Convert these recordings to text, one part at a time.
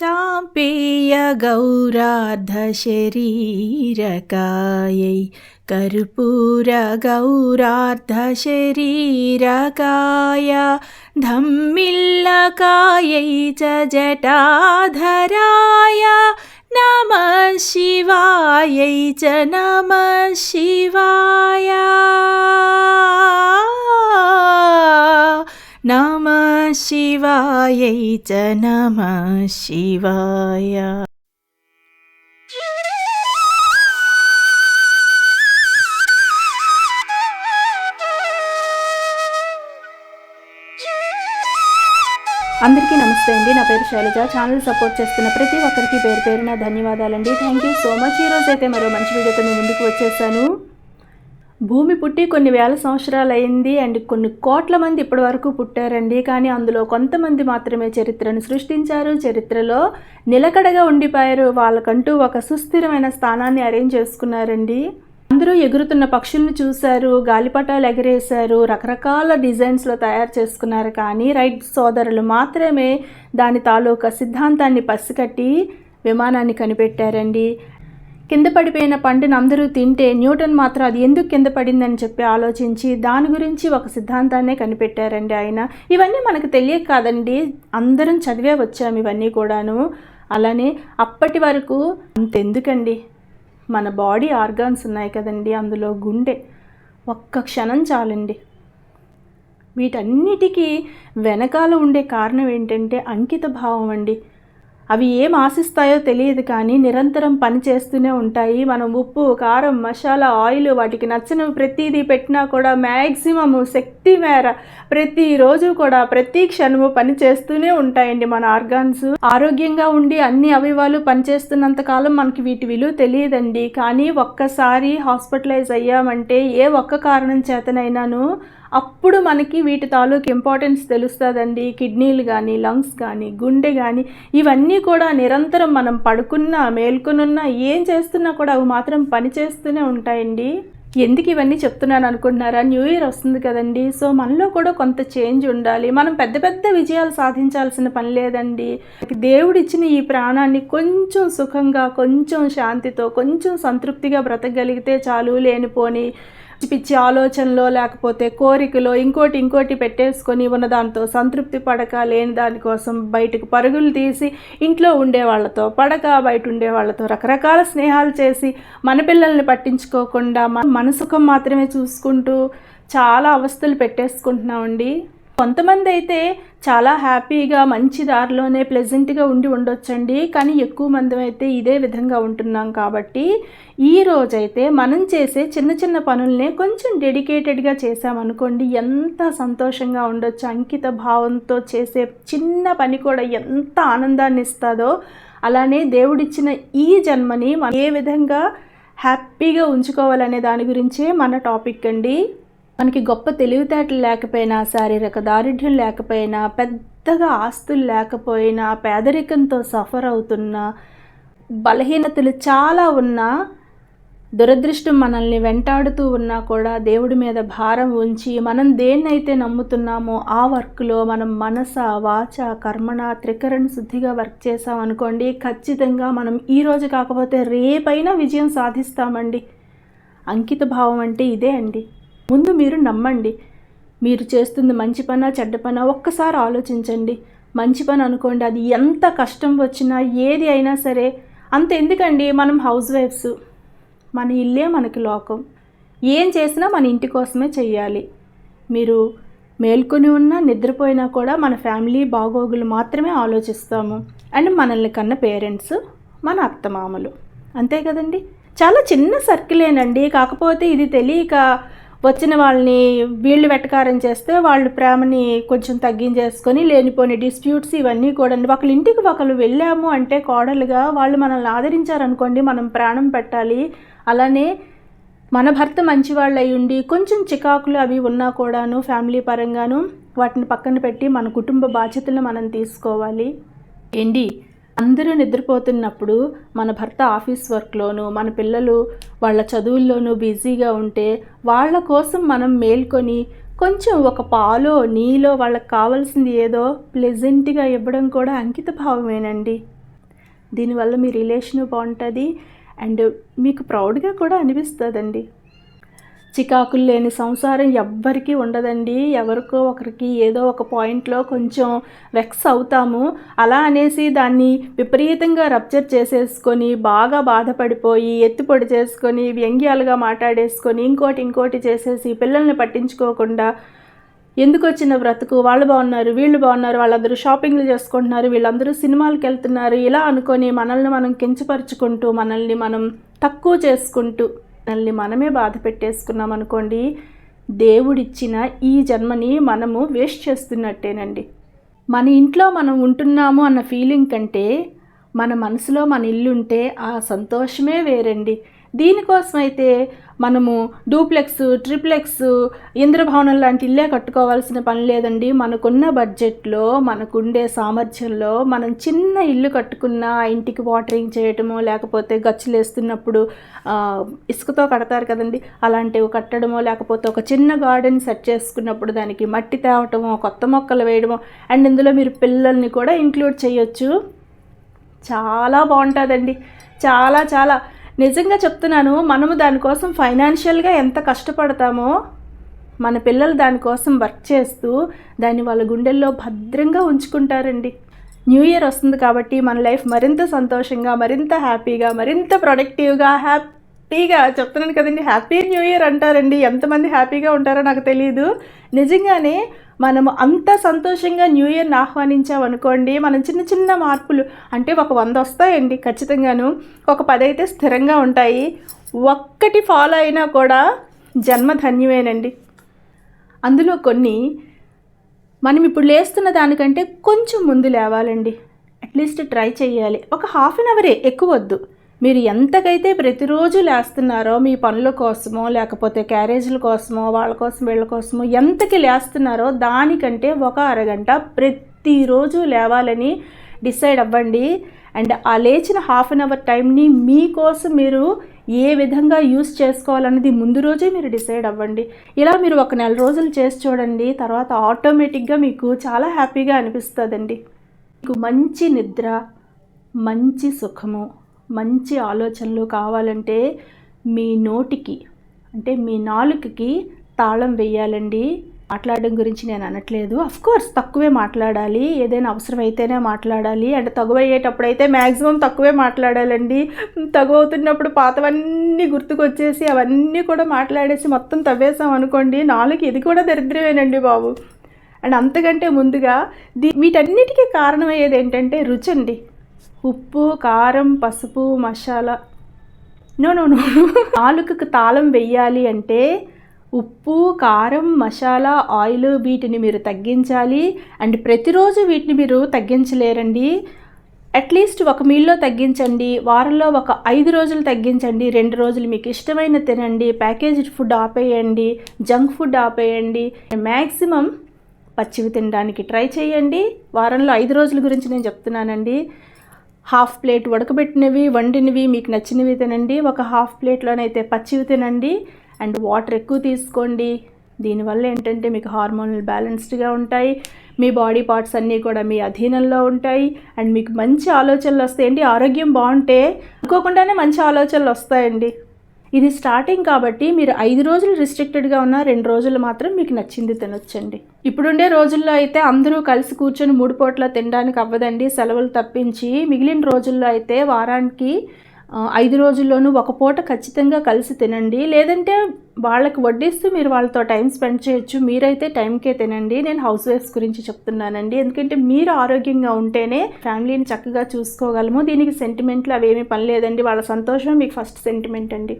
चाम्पेय गौरार्धशरीरकायै कर्पूरगौरार्धशरीरकाय धम्मिल्लकायै च जटाधराय नमः शिवायै च नमः शिवाय। నమ శివాయై చ నమ శివాయ అందరికీ నమస్తే అండి. నా పేరు శైలజ. ఛానల్ సపోర్ట్ చేస్తున్న ప్రతి ఒక్కరికి పేరు పేరున ధన్యవాదాలండి. థ్యాంక్ యూ సో మచ్ ఈరోజు అయితే మరో మంచి వీడియోతో నేను ముందుకు వచ్చేస్తాను భూమి పుట్టి కొన్ని వేల సంవత్సరాలు అయింది అండ్ కొన్ని కోట్ల మంది ఇప్పటి వరకు పుట్టారండి. కానీ అందులో కొంతమంది మాత్రమే చరిత్రను సృష్టించారు. చరిత్రలో నిలకడగా ఉండిపోయారు. వాళ్ళకంటూ ఒక సుస్థిరమైన స్థానాన్ని అరేంజ్ చేసుకున్నారండి. అందరూ ఎగురుతున్న పక్షుల్ని చూశారు. గాలిపటాలు ఎగరేశారు. రకరకాల డిజైన్స్లో తయారు చేసుకున్నారు. కానీ రైట్ సోదరులు మాత్రమే దాని తాలూకా సిద్ధాంతాన్ని పసికట్టి విమానాన్ని కనిపెట్టారండి. కింద పడిపోయిన పండుని అందరూ తింటే న్యూటన్ మాత్రం అది ఎందుకు కింద పడిందని చెప్పి ఆలోచించి దాని గురించి ఒక సిద్ధాంతాన్నే కనిపెట్టారండి ఆయన. ఇవన్నీ మనకు తెలియక కాదండి. అందరం చదివే వచ్చాము ఇవన్నీ కూడాను. అలానే అప్పటి వరకు అంతెందుకండి. మన బాడీ ఆర్గాన్స్ ఉన్నాయి కదండి అందులో గుండె. ఒక్క క్షణం చాలండి. వీటన్నిటికీ వెనకాల ఉండే కారణం ఏంటంటే అంకిత భావం అండి. అవి ఏం ఆశిస్తాయో తెలియదు కానీ నిరంతరం పని చేస్తూనే ఉంటాయి. మనం ఉప్పు కారం మసాలా ఆయిల్ వాటికి నచ్చిన ప్రతిదీ పెట్టినా కూడా మ్యాక్సిమము శక్తి మేర ప్రతిరోజు కూడా ప్రతి క్షణము పని చేస్తూనే ఉంటాయండి మన ఆర్గాన్స్. ఆరోగ్యంగా ఉండి అన్ని అవయవాలు పనిచేస్తున్నంత కాలం మనకి వీటి విలువ తెలియదండి. కానీ ఒక్కసారి హాస్పిటలైజ్ అయ్యామంటే ఏ ఒక్క కారణం చేతనైనాను అప్పుడు మనకి వీటి తాలూకు ఇంపార్టెన్స్ తెలుస్తుందండి. కిడ్నీలు కానీ లంగ్స్ కానీ గుండె కానీ ఇవన్నీ కూడా నిరంతరం మనం పడుకున్నా మేల్కొనున్నా ఏం చేస్తున్నా కూడా అవి మాత్రం పని చేస్తూనే ఉంటాయండి. ఎందుకు ఇవన్నీ చెప్తున్నాను అనుకుంటున్నారా? న్యూ ఇయర్ వస్తుంది కదండి. సో మనలో కూడా కొంత చేంజ్ ఉండాలి. మనం పెద్ద పెద్ద విజయాలు సాధించాల్సిన పని లేదండి. దేవుడిచ్చిన ఈ ప్రాణాన్ని కొంచెం సుఖంగా కొంచెం శాంతితో కొంచెం సంతృప్తిగా బ్రతకగలిగితే చాలు లేనిపోని పిచ్చి పిచ్చి ఆలోచనలో లేకపోతే కోరికలో ఇంకోటి ఇంకోటి పెట్టేసుకొని ఉన్న దాంతో సంతృప్తి పడక లేని దానికోసం బయటకు పరుగులు తీసి ఇంట్లో ఉండే వాళ్ళతో పడక బయట ఉండే వాళ్ళతో రకరకాల స్నేహాలు చేసి మన పిల్లల్ని పట్టించుకోకుండా మన సుఖం మాత్రమే చూసుకుంటూ చాలా అవస్థలు పెట్టేసుకుంటున్నామండి. కొంతమంది అయితే చాలా హ్యాపీగా మంచి దారిలోనే ప్లెజెంట్గా ఉండి ఉండొచ్చండి. కానీ ఎక్కువ మంది అయితే ఇదే విధంగా ఉంటున్నాం కాబట్టి ఈ రోజైతే మనం చేసే చిన్న చిన్న పనుల్నే కొంచెం డెడికేటెడ్గా చేసామనుకోండి ఎంత సంతోషంగా ఉండొచ్చు. అంకిత భావంతో చేసే చిన్న పని కూడా ఎంత ఆనందాన్ని ఇస్తుందో అలానే దేవుడిచ్చిన ఈ జన్మని మనం ఏ విధంగా హ్యాపీగా ఉంచుకోవాలనే దాని గురించే మన టాపిక్ అండి. మనకి గొప్ప తెలివితేటలు లేకపోయినా శారీరక దారిద్ర్యం లేకపోయినా పెద్దగా ఆస్తులు లేకపోయినా పేదరికంతో సఫర్ అవుతున్నా బలహీనతలు చాలా ఉన్నా దురదృష్టం మనల్ని వెంటాడుతూ ఉన్నా కూడా దేవుడి మీద భారం ఉంచి మనం దేన్నైతే నమ్ముతున్నామో ఆ వర్క్లో మనం మనస వాచ కర్మణ త్రికరణ శుద్ధిగా వర్క్ చేసామనుకోండి ఖచ్చితంగా మనం ఈరోజు కాకపోతే రేపైనా విజయం సాధిస్తామండి. అంకిత భావం అంటే ఇదే అండి. ముందు మీరు నమ్మండి. మీరు చేస్తుంది మంచి పనా చెడ్డ పనా ఒక్కసారి ఆలోచించండి. మంచి పని అనుకోండి అది ఎంత కష్టం వచ్చినా ఏది అయినా సరే. అంత ఎందుకండి మనం హౌస్ వైఫ్స్. మన ఇల్లే మనకి లోకం. ఏం చేసినా మన ఇంటి కోసమే చెయ్యాలి. మీరు మేల్కొని ఉన్నా నిద్రపోయినా కూడా మన ఫ్యామిలీ బాగోగులు మాత్రమే ఆలోచిస్తాము. అండ్ మనల్ని కన్న పేరెంట్స్ మన అత్తమామలు. అంతే కదండి? చాలా చిన్న సర్కిలేనండి. కాకపోతే ఇది తెలియక వచ్చిన వాళ్ళని వీళ్ళు వెటకారం చేస్తే వాళ్ళు ప్రేమని కొంచెం తగ్గించేసుకొని లేనిపోని డిస్ప్యూట్స్ ఇవన్నీ కూడా ఒకళ్ళ ఇంటికి ఒకళ్ళు వెళ్ళాము అంటే కోడలుగా వాళ్ళు మనల్ని ఆదరించారనుకోండి మనం ప్రాణం పెట్టాలి. అలానే మన భర్త మంచివాళ్ళు అయి ఉండి కొంచెం చికాకులు అవి ఉన్నా కూడాను ఫ్యామిలీ పరంగాను వాటిని పక్కన పెట్టి మన కుటుంబ బాధ్యతలను మనం తీసుకోవాలి. ఏంటి? అందరూ నిద్రపోతున్నప్పుడు మన భర్త ఆఫీస్ వర్క్లోను మన పిల్లలు వాళ్ళ చదువుల్లోనూ బిజీగా ఉంటే వాళ్ళ కోసం మనం మేల్కొని కొంచెం ఒక పాలో నీలో వాళ్ళకి కావాల్సింది ఏదో ప్లెజెంట్గా ఇవ్వడం కూడా అంకిత భావమేనండి. దీనివల్ల మీ రిలేషను బాగుంటుంది అండ్ మీకు ప్రౌడ్గా కూడా అనిపిస్తుందండి. చికాకులు లేని సంసారం ఎవ్వరికీ ఉండదండి. ఎవరికో ఒకరికి ఏదో ఒక పాయింట్లో కొంచెం వెక్స్ అవుతాము. అలా అనేసి దాన్ని విపరీతంగా రప్చర్ చేసేసుకొని బాగా బాధపడిపోయి ఎత్తుపొడి చేసుకొని వ్యంగ్యాలుగా మాట్లాడేసుకొని ఇంకోటి ఇంకోటి చేసేసి పిల్లల్ని పట్టించుకోకుండా ఎందుకు వచ్చిన బ్రతుకు? వాళ్ళు బాగున్నారు వీళ్ళు బాగున్నారు వాళ్ళందరూ షాపింగ్లు చేసుకుంటున్నారు వీళ్ళందరూ సినిమాలకు వెళ్తున్నారు. ఇలా అనుకొని మనల్ని మనం కించపరుచుకుంటూ మనల్ని మనం తక్కువ చేసుకుంటూ మనల్ని మనమే బాధ పెట్టేసుకున్నాం అనుకోండి దేవుడిచ్చిన ఈ జన్మని మనము వేస్ట్ చేస్తున్నట్టేనండి. మన ఇంట్లో మనం ఉంటున్నాము అన్న ఫీలింగ్ కంటే మన మనసులో మన ఇల్లు ఉంటే ఆ సంతోషమే వేరండి. దీనికోసమైతే మనము డూప్లెక్స్ ట్రిప్లెక్స్ ఇంద్రభవనం లాంటి ఇల్లే కట్టుకోవాల్సిన పని లేదండి. మనకున్న బడ్జెట్లో మనకుండే సామర్థ్యంలో మనం చిన్న ఇల్లు కట్టుకున్న ఆ ఇంటికి వాటరింగ్ చేయటమో లేకపోతే గచ్చులు వేస్తున్నప్పుడు ఇసుకతో కడతారు కదండి. అలాంటివి కట్టడమో లేకపోతే ఒక చిన్న గార్డెన్ సెట్ చేసుకున్నప్పుడు దానికి మట్టి తేవటమో కొత్త మొక్కలు వేయడమో అండ్ ఇందులో మీరు పిల్లల్ని కూడా ఇంక్లూడ్ చేయొచ్చు. చాలా బాగుంటుందండి. చాలా చాలా. నిజంగా చెప్తున్నాను మనము దానికోసం ఫైనాన్షియల్గా ఎంత కష్టపడతామో మన పిల్లలు దానికోసం వర్క్ చేస్తూ దాన్ని వాళ్ళ గుండెల్లో భద్రంగా ఉంచుకుంటారండి. న్యూ ఇయర్ వస్తుంది కాబట్టి మన లైఫ్ మరింత సంతోషంగా మరింత హ్యాపీగా మరింత ప్రొడక్టివ్గా హ్యాపీ హ్యాపీగా చెప్తున్నాను కదండి. హ్యాపీ న్యూ ఇయర్ అంటారండి. ఎంతమంది హ్యాపీగా ఉంటారో నాకు తెలియదు నిజంగానే మనము అంత సంతోషంగా న్యూ ఇయర్ని ఆహ్వానించామనుకోండి మనం చిన్న చిన్న మార్పులు అంటే ఒక వంద వస్తాయండి ఖచ్చితంగాను. ఒక పది అయితే స్థిరంగా ఉంటాయి. ఒక్కటి ఫాలో అయినా కూడా జన్మధన్యమేనండి. అందులో కొన్ని మనం ఇప్పుడు లేస్తున్న దానికంటే కొంచెం ముందు లేవాలండి. అట్లీస్ట్ ట్రై చేయాలి ఒక హాఫ్ అన్ అవరే ఎక్కువ వద్దు. మీరు ఎంతకైతే ప్రతిరోజు లేస్తున్నారో మీ పనుల కోసమో లేకపోతే క్యారేజీల కోసమో వాళ్ళ కోసం వీళ్ళ కోసమో ఎంతకి లేస్తున్నారో దానికంటే ఒక అరగంట ప్రతిరోజు లేవాలని డిసైడ్ అవ్వండి. అండ్ ఆ లేచిన హాఫ్ అన్ అవర్ టైంని మీకోసం మీరు ఏ విధంగా యూస్ చేసుకోవాలన్నది ముందు రోజే మీరు డిసైడ్ అవ్వండి. ఇలా మీరు ఒక నెల రోజులు చేసి చూడండి తర్వాత ఆటోమేటిక్గా మీకు చాలా హ్యాపీగా అనిపిస్తుందండి. మీకు మంచి నిద్ర మంచి సుఖము. మంచి ఆలోచనలు కావాలంటే మీ నోటికి అంటే మీ నాలుకకి తాళం వేయాలండి. మాట్లాడడం గురించి నేను అనట్లేదు. కోర్స్ తక్కువే మాట్లాడాలి. ఏదైనా అవసరమైతేనే మాట్లాడాలి. అంటే తగువయ్యేటప్పుడు అయితే మ్యాక్సిమం తక్కువే మాట్లాడాలండి. తగు అవుతున్నప్పుడు పాతవన్నీ గుర్తుకొచ్చేసి అవన్నీ కూడా మాట్లాడేసి మొత్తం తవ్వేసాం అనుకోండి నాలుగు ఇది కూడా దరిద్రమేనండి బాబు. అండ్ అంతకంటే ముందుగా దీ వీటన్నిటికీ కారణమయ్యేది ఏంటంటే రుచి అండి ఉప్పు కారం పసుపు మసాలా. No no no. నాలుకకు తాళం వెయ్యాలి అంటే ఉప్పు కారం మసాలా ఆయిల్ వీటిని మీరు తగ్గించాలి. అండ్ ప్రతిరోజు వీటిని మీరు తగ్గించలేరండి. అట్లీస్ట్ ఒక మీల్లో తగ్గించండి. వారంలో ఒక ఐదు రోజులు తగ్గించండి. రెండు రోజులు మీకు ఇష్టమైన తినండి. ప్యాకేజ్డ్ ఫుడ్ ఆపేయండి. జంక్ ఫుడ్ ఆపేయండి. మ్యాక్సిమం పచ్చివి తినడానికి ట్రై చేయండి. వారంలో ఐదు రోజుల గురించి నేను చెప్తున్నానండి. హాఫ్ ప్లేట్ ఉడకబెట్టినవి వండినవి మీకు నచ్చినవి తినండి. ఒక హాఫ్ ప్లేట్లోనైతే పచ్చివి తినండి. అండ్ వాటర్ ఎక్కువ తీసుకోండి. దీనివల్ల ఏంటంటే మీకు హార్మోనల్ బ్యాలెన్స్డ్గా ఉంటాయి. మీ బాడీ పార్ట్స్ అన్నీ కూడా మీ అధీనంలో ఉంటాయి. అండ్ మీకు మంచి ఆలోచనలు వస్తాయండి. ఆరోగ్యం బాగుంటే అనుకోకుండానే మంచి ఆలోచనలు వస్తాయండి. ఇది స్టార్టింగ్ కాబట్టి మీరు ఐదు రోజులు రిస్ట్రిక్టెడ్గా ఉన్న రెండు రోజులు మాత్రం మీకు నచ్చింది తినొచ్చండి. ఇప్పుడుండే రోజుల్లో అయితే అందరూ కలిసి కూర్చొని మూడు పూట్ల తినడానికి అవ్వదండి. సెలవులు తప్పించి మిగిలిన రోజుల్లో అయితే వారానికి ఐదు రోజుల్లోనూ ఒక పూట ఖచ్చితంగా కలిసి తినండి. లేదంటే వాళ్ళకి వడ్డిస్తూ మీరు వాళ్ళతో టైం స్పెండ్ చేయొచ్చు. మీరైతే టైంకే తినండి. నేను హౌస్ వైఫ్స్ గురించి చెప్తున్నానండి. ఎందుకంటే మీరు ఆరోగ్యంగా ఉంటేనే ఫ్యామిలీని చక్కగా చూసుకోగలము. దీనికి సెంటిమెంట్లు అవేమీ పని లేదండి. వాళ్ళ సంతోషం మీకు ఫస్ట్ సెంటిమెంట్ అండి.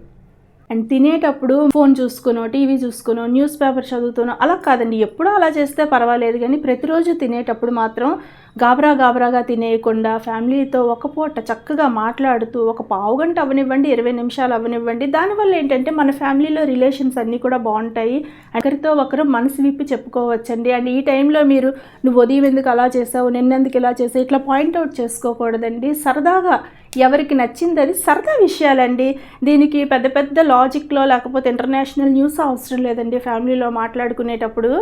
అండ్ తినేటప్పుడు ఫోన్ చూసుకునో టీవీ చూసుకునో న్యూస్ పేపర్ చదువుతునో అలా కాదండి. ఎప్పుడూ అలా చేస్తే పర్వాలేదు కానీ ప్రతిరోజు తినేటప్పుడు మాత్రం గాబరా గాబరాగా తినేయకుండా ఫ్యామిలీతో ఒక పూట చక్కగా మాట్లాడుతూ ఒక పావు గంట అవనివ్వండి ఇరవై నిమిషాలు అవనివ్వండి. దానివల్ల ఏంటంటే మన ఫ్యామిలీలో రిలేషన్స్ అన్నీ కూడా బాగుంటాయి. ఒకరితో ఒకరు మనసు విప్పి చెప్పుకోవచ్చండి. అండ్ ఈ టైంలో మీరు నువ్వు ఉదయం ఎందుకు అలా చేసావు? నిన్నెందుకు ఇలా చేసావు? ఇట్లా పాయింట్అవుట్ చేసుకోకూడదండి. సరదాగా ఎవరికి నచ్చింది అది సరదా విషయాలండి. దీనికి పెద్ద పెద్ద లాజిక్లో లేకపోతే ఇంటర్నేషనల్ న్యూస్ అవసరం లేదండి ఫ్యామిలీలో మాట్లాడుకునేటప్పుడు.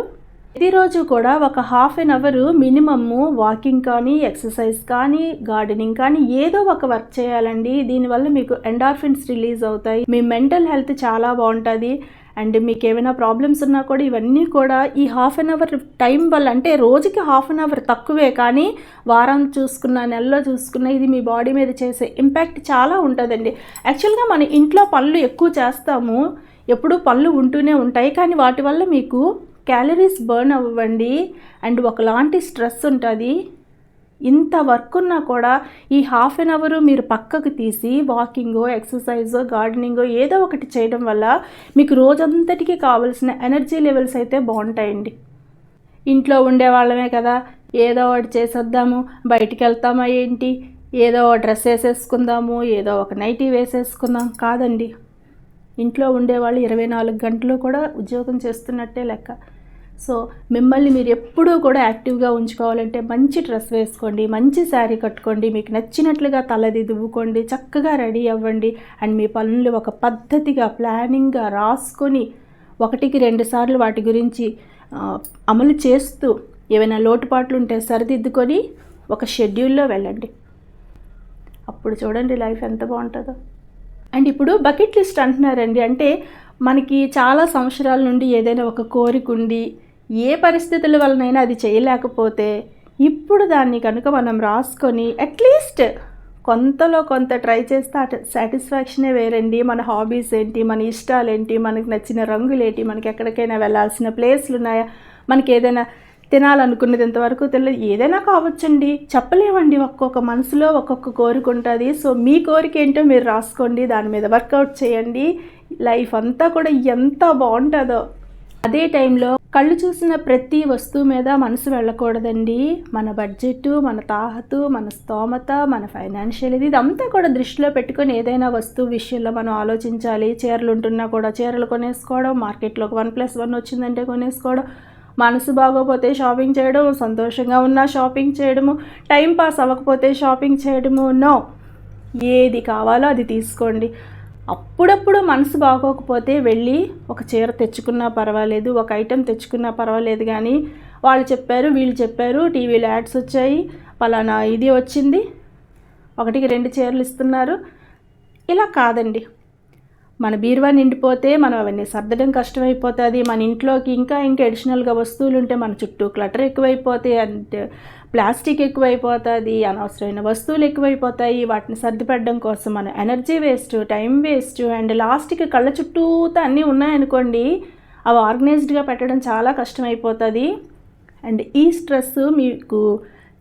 ప్రతిరోజు కూడా ఒక half an hour minimum walking కానీ ఎక్సర్సైజ్ కానీ గార్డెనింగ్ కానీ ఏదో ఒక వర్క్ చేయాలండి. దీనివల్ల మీకు ఎండార్ఫిన్స్ రిలీజ్ అవుతాయి. మీ మెంటల్ హెల్త్ చాలా బాగుంటుంది. అండ్ మీకు ఏమైనా ప్రాబ్లమ్స్ ఉన్నా కూడా ఇవన్నీ కూడా ఈ హాఫ్ అన్ అవర్ టైం వల్ల అంటే రోజుకి హాఫ్ అన్ అవర్ తక్కువే కానీ వారం చూసుకున్న నెలలో చూసుకున్న ఇది మీ బాడీ మీద చేసే ఇంపాక్ట్ చాలా ఉంటుందండి. యాక్చువల్గా మన ఇంట్లో పనులు ఎక్కువ చేస్తాము. ఎప్పుడూ పనులు ఉంటూనే ఉంటాయి. కానీ వాటి వల్ల మీకు క్యాలరీస్ బర్న్ అవ్వండి. అండ్ ఒకలాంటి స్ట్రెస్ ఉంటుంది. ఇంత వర్క్ ఉన్నా కూడా ఈ హాఫ్ అన్ అవర్ మీరు పక్కకు తీసి వాకింగో ఎక్సర్సైజో గార్డెనింగో ఏదో ఒకటి చేయడం వల్ల మీకు రోజంతటికి కావాల్సిన ఎనర్జీ లెవెల్స్ అయితే బాగుంటాయండి. ఇంట్లో ఉండే వాళ్ళమే కదా ఏదో ఒకటి చేసేద్దాము బయటికి వెళ్తామా ఏంటి? ఏదో ఒక డ్రెస్ వేసేసుకుందాము ఏదో ఒక నైటీ వేసేసుకుందాం కాదండి. ఇంట్లో ఉండేవాళ్ళు ఇరవై నాలుగు గంటలు కూడా ఉద్యోగం చేస్తున్నట్టే లెక్క. సో మిమ్మల్ని మీరు ఎప్పుడూ కూడా యాక్టివ్గా ఉంచుకోవాలంటే మంచి డ్రెస్ వేసుకోండి మంచి శారీ కట్టుకోండి మీకు నచ్చినట్లుగా తలది దువ్వుకోండి చక్కగా రెడీ అవ్వండి అండ్ మీ పనులు ఒక పద్ధతిగా ప్లానింగ్గా రాసుకొని ఒకటికి రెండు సార్లు వాటి గురించి అమలు చేస్తూ ఏమైనా లోటుపాట్లు ఉంటే సరిదిద్దుకొని ఒక షెడ్యూల్లో వెళ్ళండి. అప్పుడు చూడండి లైఫ్ ఎంత బాగుంటుందో. అండ్ ఇప్పుడు బకెట్ లిస్ట్ అంటున్నారండి. అంటే మనకి చాలా సంవత్సరాల నుండి ఏదైనా ఒక కోరిక ఉండి ఏ పరిస్థితుల వలనైనా అది చేయలేకపోతే ఇప్పుడు దాన్ని కనుక మనం రాసుకొని అట్లీస్ట్ కొంతలో కొంత ట్రై చేస్తే సాటిస్ఫాక్షనే వేరండి. మన హాబీస్ ఏంటి మన ఇష్టాలు ఏంటి మనకి నచ్చిన రంగులు ఏంటి మనకి ఎక్కడికైనా వెళ్ళాల్సిన ప్లేస్లు ఉన్నాయా మనకి ఏదైనా తినాలనుకున్నది ఇంతవరకు తెలియదు. ఏదైనా కావచ్చండి. చెప్పలేమండి. ఒక్కొక్క మనసులో ఒక్కొక్క కోరిక ఉంటుంది. సో మీ కోరిక ఏంటో మీరు రాసుకోండి. దాని మీద వర్కౌట్ చేయండి. లైఫ్ అంతా కూడా ఎంత బాగుంటుందో. అదే టైంలో కళ్ళు చూసిన ప్రతి వస్తువు మీద మనసు వెళ్ళకూడదండి. మన బడ్జెట్ మన తాహతు మన స్తోమత మన ఫైనాన్షియల్ ఇది ఇదంతా కూడా దృష్టిలో పెట్టుకొని ఏదైనా వస్తువు విషయంలో మనం ఆలోచించాలి. చీరలు ఉంటున్నా కూడా చీరలు కొనేసుకోవడం మార్కెట్లో వన్ ప్లస్ వన్ వచ్చిందంటే కొనేసుకోవడం మనసు బాగోపోతే షాపింగ్ చేయడం సంతోషంగా ఉన్నా షాపింగ్ చేయడము టైం పాస్ అవ్వకపోతే షాపింగ్ చేయడము నో. ఏది కావాలో అది తీసుకోండి. అప్పుడప్పుడు మనసు బాగోకపోతే వెళ్ళి ఒక చీర తెచ్చుకున్నా పర్వాలేదు ఒక ఐటెం తెచ్చుకున్నా పర్వాలేదు కానీ వాళ్ళు చెప్పారు వీళ్ళు చెప్పారు టీవీలో యాడ్స్ వచ్చాయి పలానా ఇది వచ్చింది ఒకటికి రెండు చీరలు ఇస్తున్నారు. ఇలా కాదండి. మన బీరువా నిండిపోతే మనం అవన్నీ సర్దడం కష్టమైపోతుంది. మన ఇంట్లోకి ఇంకా ఇంకా అడిషనల్గా వస్తువులు ఉంటే మన చుట్టూ క్లటర్ ఎక్కువైపోతాయి అండ్ ప్లాస్టిక్ ఎక్కువైపోతుంది అనవసరమైన వస్తువులు ఎక్కువైపోతాయి. వాటిని సర్దిపెట్టడం కోసం మన energy waste time waste and లాస్ట్కి కళ్ళ చుట్టూతో అన్నీ ఉన్నాయనుకోండి అవి ఆర్గనైజ్డ్గా పెట్టడం చాలా కష్టమైపోతుంది. అండ్ ఈ స్ట్రెస్ మీకు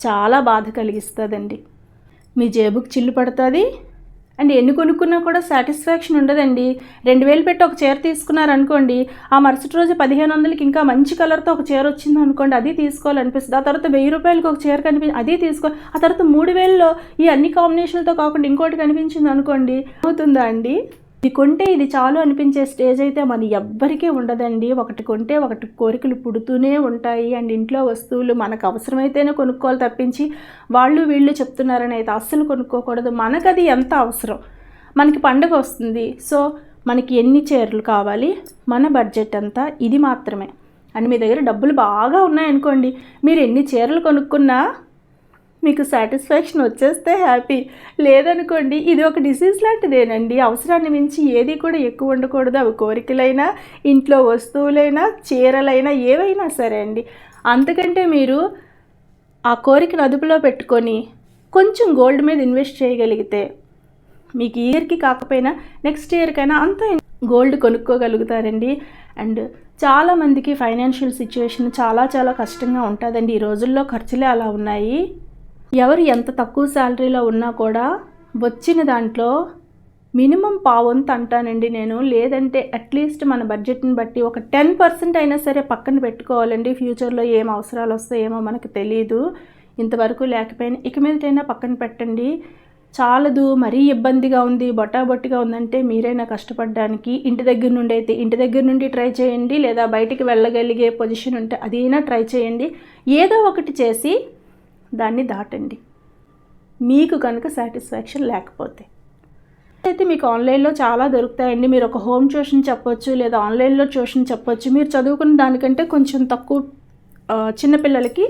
చాలా బాధ కలిగిస్తుందండి. మీ జేబుకి చిల్లు పడుతుంది. అండ్ ఎన్ని కొనుక్కున్నా కూడా సాటిస్ఫాక్షన్ ఉండదండి. రెండు వేలు పెట్టి ఒక చీర తీసుకున్నారనుకోండి ఆ మరుసటి రోజు పదిహేను వందలకి ఇంకా మంచి కలర్తో ఒక చీర వచ్చింది అనుకోండి అది తీసుకోవాలనిపిస్తుంది. ఆ తర్వాత వెయ్యి రూపాయలకి ఒక చీర కనిపి అది తీసుకో ఆ తర్వాత మూడు వేలలో ఈ అన్ని కాంబినేషన్లతో కాకుండా ఇంకోటి కనిపించింది అనుకోండి అవుతుందా అండి? ఇది కొంటే ఇది చాలు అనిపించే స్టేజ్ అయితే మన ఎవ్వరికీ ఉండదండి. ఒకటి కొంటే ఒకటి కోరికలు పుడుతూనే ఉంటాయి. అండ్ ఇంట్లో వస్తువులు మనకు అవసరమైతేనే కొనుక్కోవాలి తప్పించి వాళ్ళు వీళ్ళు చెప్తున్నారని అయితే అస్సలు కొనుక్కోకూడదు. మనకు అది ఎంత అవసరం? మనకి పండగ వస్తుంది. సో మనకి ఎన్ని చీరలు కావాలి? మన బడ్జెట్ అంతా ఇది మాత్రమే. అండ్ మీ దగ్గర డబ్బులు బాగా ఉన్నాయనుకోండి. మీరు ఎన్ని చీరలు కొనుక్కున్నా మీకు సాటిస్ఫాక్షన్ వచ్చేస్తే హ్యాపీ లేదనుకోండి ఇది ఒక డిసీజ్ లాంటిదేనండి. అవసరాన్ని మించి ఏది కూడా ఎక్కువ ఉండకూడదు. అవి కోరికలైనా ఇంట్లో వస్తువులైనా చీరలైనా ఏవైనా సరే అండి. అంతకంటే మీరు ఆ కోరికను అదుపులో పెట్టుకొని కొంచెం గోల్డ్ మీద ఇన్వెస్ట్ చేయగలిగితే మీకు ఇయర్కి కాకపోయినా నెక్స్ట్ ఇయర్కైనా అంత గోల్డ్ కొనుక్కోగలుగుతారండి. అండ్ చాలామందికి ఫైనాన్షియల్ సిచ్యువేషన్ చాలా చాలా కష్టంగా ఉంటుందండి. ఈ రోజుల్లో ఖర్చులే అలా ఉన్నాయి. ఎవరు ఎంత తక్కువ శాలరీలో ఉన్నా కూడా వచ్చిన దాంట్లో మినిమం పావంత అంటానండి నేను. లేదంటే అట్లీస్ట్ మన బడ్జెట్ని బట్టి ఒక టెన్ పర్సెంట్ అయినా సరే పక్కన పెట్టుకోవాలండి. ఫ్యూచర్లో ఏం అవసరాలు వస్తాయేమో మనకు తెలియదు ఇంతవరకు లేకపోయినా ఇక మీదటైనా పక్కన పెట్టండి. చాలదు మరీ ఇబ్బందిగా ఉంది బొట్టాబొట్టిగా ఉందంటే మీరైనా కష్టపడడానికి ఇంటి దగ్గర నుండి అయితే ఇంటి దగ్గర నుండి ట్రై చేయండి. లేదా బయటికి వెళ్ళగలిగే పొజిషన్ ఉంటే అదైనా ట్రై చేయండి. ఏదో ఒకటి చేసి దాన్ని దాటండి. మీకు కనుక సాటిస్ఫాక్షన్ లేకపోతే. అయితే మీకు ఆన్లైన్లో చాలా దొరుకుతాయండి. మీరు ఒక హోమ్ ట్యూషన్ చెప్పొచ్చు లేదా ఆన్లైన్లో ట్యూషన్ చెప్పొచ్చు. మీరు చదువుకున్న దానికంటే కొంచెం తక్కువ చిన్నపిల్లలకి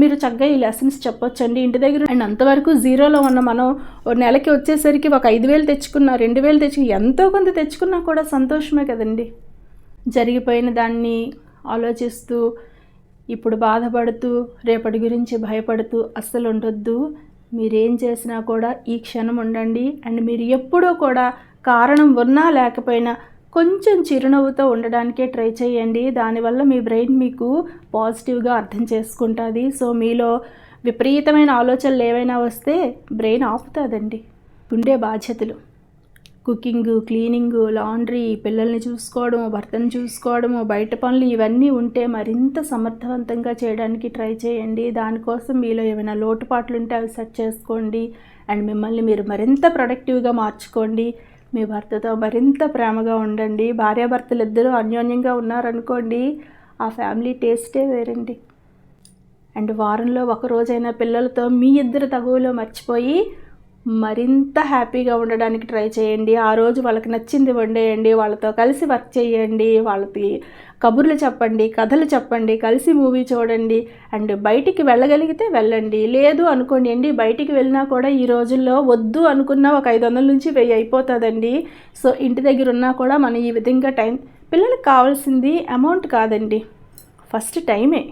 మీరు చక్కగా ఈ లెసన్స్ చెప్పొచ్చండి. ఇంటి దగ్గర అండ్ అంతవరకు జీరోలో ఉన్న మనం ఒక నెలకి వచ్చేసరికి ఒక ఐదు వేలు తెచ్చుకున్నా రెండు వేలు తెచ్చుకు ఎంతో కొంత తెచ్చుకున్నా కూడా సంతోషమే కదండి. జరిగిపోయిన దాన్ని ఆలోచిస్తూ ఇప్పుడు బాధపడుతూ రేపటి గురించి భయపడుతూ అస్సలు ఉండొద్దు మీరేం చేసినా కూడా ఈ క్షణం ఉండండి. అండ్ మీరు ఎప్పుడూ కూడా కారణం ఉన్నా లేకపోయినా కొంచెం చిరునవ్వుతో ఉండడానికే ట్రై చేయండి. దానివల్ల మీ బ్రెయిన్ మీకు పాజిటివ్గా అర్థం చేసుకుంటుంది. సో మీలో విపరీతమైన ఆలోచనలు ఏవైనా వస్తే బ్రెయిన్ ఆపుతుందండి. ఉండే బాధ్యతలు. కుకింగ్ క్లీనింగ్ లాండ్రీ పిల్లల్ని చూసుకోవడము భర్తను చూసుకోవడము బయట పనులు ఇవన్నీ ఉంటే మరింత సమర్థవంతంగా చేయడానికి ట్రై చేయండి. దానికోసం మీలో ఏమైనా లోటుపాట్లు ఉంటే అవి సెట్ చేసుకోండి. అండ్ మిమ్మల్ని మీరు మరింత ప్రొడక్టివ్గా మార్చుకోండి. మీ భర్తతో మరింత ప్రేమగా ఉండండి. భార్యాభర్తలు ఇద్దరూ అన్యోన్యంగా ఉన్నారనుకోండి ఆ ఫ్యామిలీ టేస్టే వేరండి. అండ్ వారంలో ఒకరోజైనా పిల్లలతో మీ ఇద్దరు తగువలో మర్చిపోయి మరింత హ్యాపీగా ఉండడానికి ట్రై చేయండి. ఆ రోజు వాళ్ళకి నచ్చింది వండేయండి. వాళ్ళతో కలిసి వర్క్ చేయండి. వాళ్ళకి కబుర్లు చెప్పండి కథలు చెప్పండి కలిసి మూవీ చూడండి. అండ్ బయటికి వెళ్ళగలిగితే వెళ్ళండి. లేదు అనుకోండి బయటికి వెళ్ళినా కూడా ఈ రోజుల్లో వద్దు అనుకున్న ఒక ఐదు వందల నుంచి వెయ్యి అయిపోతుందండి. సో ఇంటి దగ్గర ఉన్నా కూడా మనం ఈ విధంగా టైం పిల్లలకు కావాల్సింది అమౌంట్ కాదండి. ఫస్ట్ టైమే.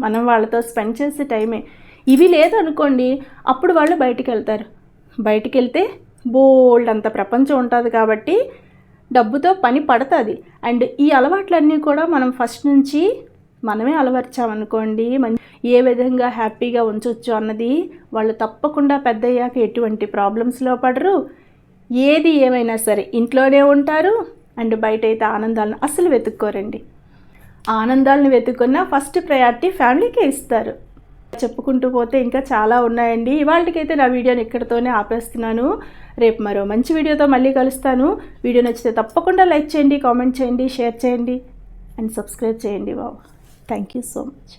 మనం వాళ్ళతో స్పెండ్ చేసే టైమే. ఇవి లేదు అనుకోండి అప్పుడు వాళ్ళు బయటికి వెళ్తారు. బయటికి వెళ్తే బోల్డ్ అంత ప్రపంచం ఉంటుంది కాబట్టి డబ్బుతో పని పడుతుంది. అండ్ ఈ అలవాట్లన్నీ కూడా మనం ఫస్ట్ నుంచి మనమే అలవర్చామనుకోండి. మంచి ఏ విధంగా హ్యాపీగా ఉంచవచ్చు అన్నది వాళ్ళు తప్పకుండా పెద్దయ్యాక ఎటువంటి ప్రాబ్లమ్స్లో పడరు. ఏది ఏమైనా సరే ఇంట్లోనే ఉంటారు. అండ్ బయట అయితే ఆనందాలను అసలు వెతుక్కోరండి. ఆనందాలను వెతుక్కున్న ఫస్ట్ ప్రయారిటీ ఫ్యామిలీకే ఇస్తారు. చెప్పుకుంటూ పోతే ఇంకా చాలా ఉన్నాయండి. ఇవాళకైతే నా వీడియోని ఇక్కడితోనే ఆపేస్తున్నాను. రేపు మరో మంచి వీడియోతో మళ్ళీ కలుస్తాను. వీడియో నచ్చితే తప్పకుండా లైక్ చేయండి కామెంట్ చేయండి షేర్ చేయండి అండ్ సబ్స్క్రైబ్ చేయండి. బాబు థ్యాంక్ యూ సో మచ్.